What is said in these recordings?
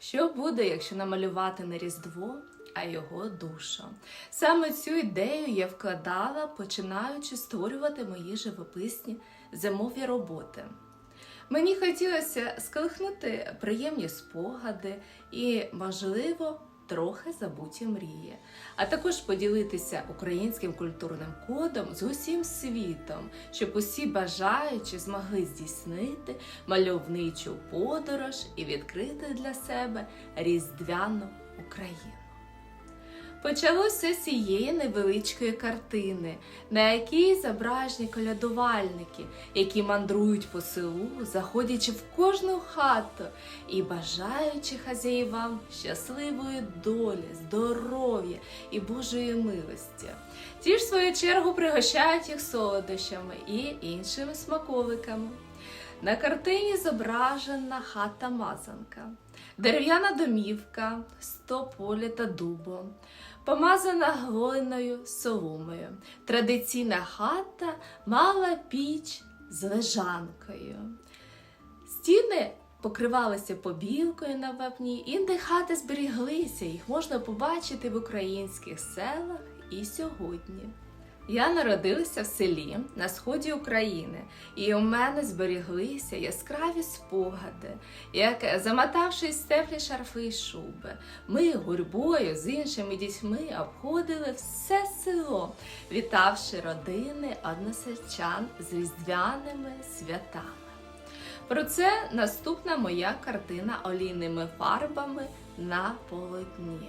Що буде, якщо намалювати не Різдво, а його душу? Саме цю ідею я вкладала, починаючи створювати мої живописні зимові роботи. Мені хотілося сколихнути приємні спогади і, можливо, трохи забуті мрії, а також поділитися українським культурним кодом з усім світом, щоб усі бажаючі змогли здійснити мальовничу подорож і відкрити для себе різдвяну Україну. Почалося з цієї невеличкої картини, на якій зображені колядувальники, які мандрують по селу, заходячи в кожну хату і бажаючи хазяївам щасливої долі, здоров'я і Божої милості. Ті ж, в свою чергу, пригощають їх солодощами і іншими смаколиками. На картині зображена хата мазанка, дерев'яна домівка з тополі та дубом, помазана глиною соломою. Традиційна хата мала піч з лежанкою. Стіни покривалися побілкою на вапні, інде хати зберіглися, їх можна побачити в українських селах і сьогодні. Я народилася в селі на сході України, і у мене зберіглися яскраві спогади, як, замотавшись теплі шарфи й шуби, ми гурьбою з іншими дітьми обходили все село, вітавши родини односельчан з різдвяними святами. Про це наступна моя картина олійними фарбами на полотні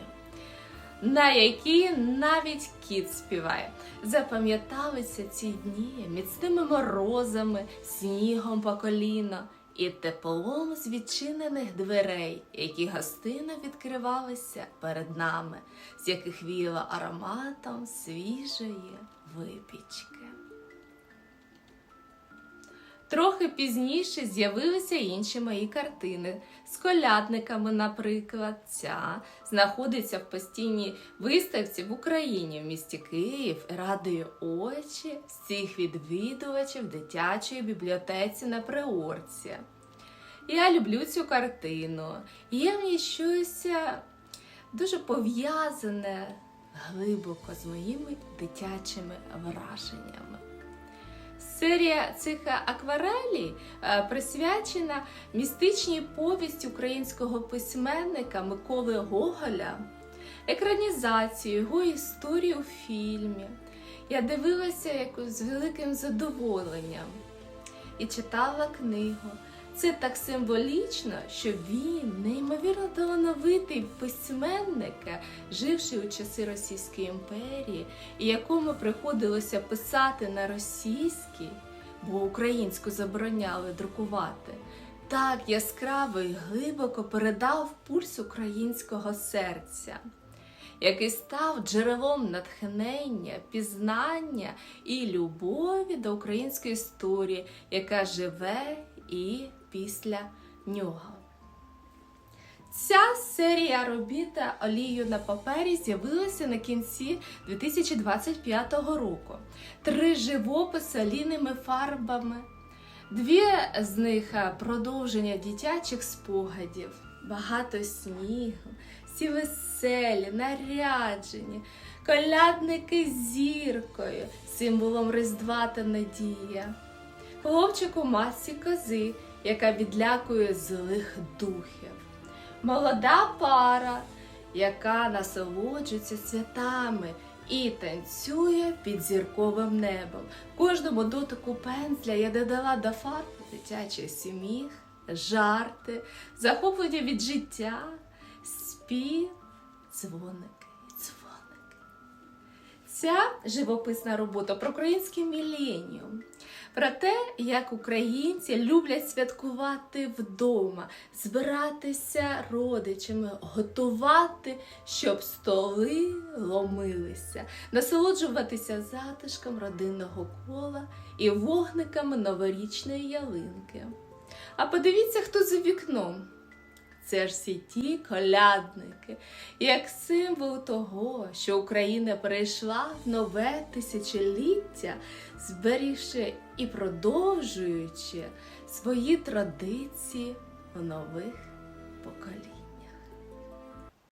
на якій навіть кіт співає. Запам'яталися ці дні міцними морозами, снігом по коліно і теплом з відчинених дверей, які гостинно відкривалися перед нами, з яких віяло ароматом свіжої випічки. Трохи пізніше з'явилися інші мої картини з колядниками, наприклад, ця знаходиться в постійній виставці в Україні в місті Київ і радує очі всіх відвідувачів дитячої бібліотеці на Приорці. Я люблю цю картину. Є в ній щось е, дуже пов'язане глибоко з моїми дитячими враженнями. Серія цих акварелей е, присвячена містичній повісті українського письменника Миколи Гоголя, екранізацію його історії у фільмі. Я дивилася якось з великим задоволенням і читала книгу. Це так символічно, що він, неймовірно талановитий письменник, живши у часи Російської імперії, і якому приходилося писати на російській, бо українську забороняли друкувати, так яскраво і глибоко передав пульс українського серця. Який став джерелом натхнення, пізнання і любові до української історії, яка живе і після нього. Ця серія робіт олію на папері з'явилася на кінці 2025 року. Три живописи олійними фарбами, дві з них продовження дитячих спогадів, багато снігу, всі веселі, наряджені, колядники з зіркою, символом Різдва та Надія. Хлопчик у масці кози, яка відлякує злих духів. Молода пара, яка насолоджується святами і танцює під зірковим небом. Кожному дотику пензля я додала до фарб дитячий сміх, жарти, захоплення від життя, спів, дзвоники і. Ця живописна робота про український міленіум. Про те, як українці люблять святкувати вдома, збиратися родичами, готувати, щоб столи ломилися, насолоджуватися затишком родинного кола і вогниками новорічної ялинки. А подивіться, хто за вікном. Це ж всі ті колядники, як символ того, що Україна перейшла в нове тисячоліття, зберігши і продовжуючи свої традиції в нових поколіннях.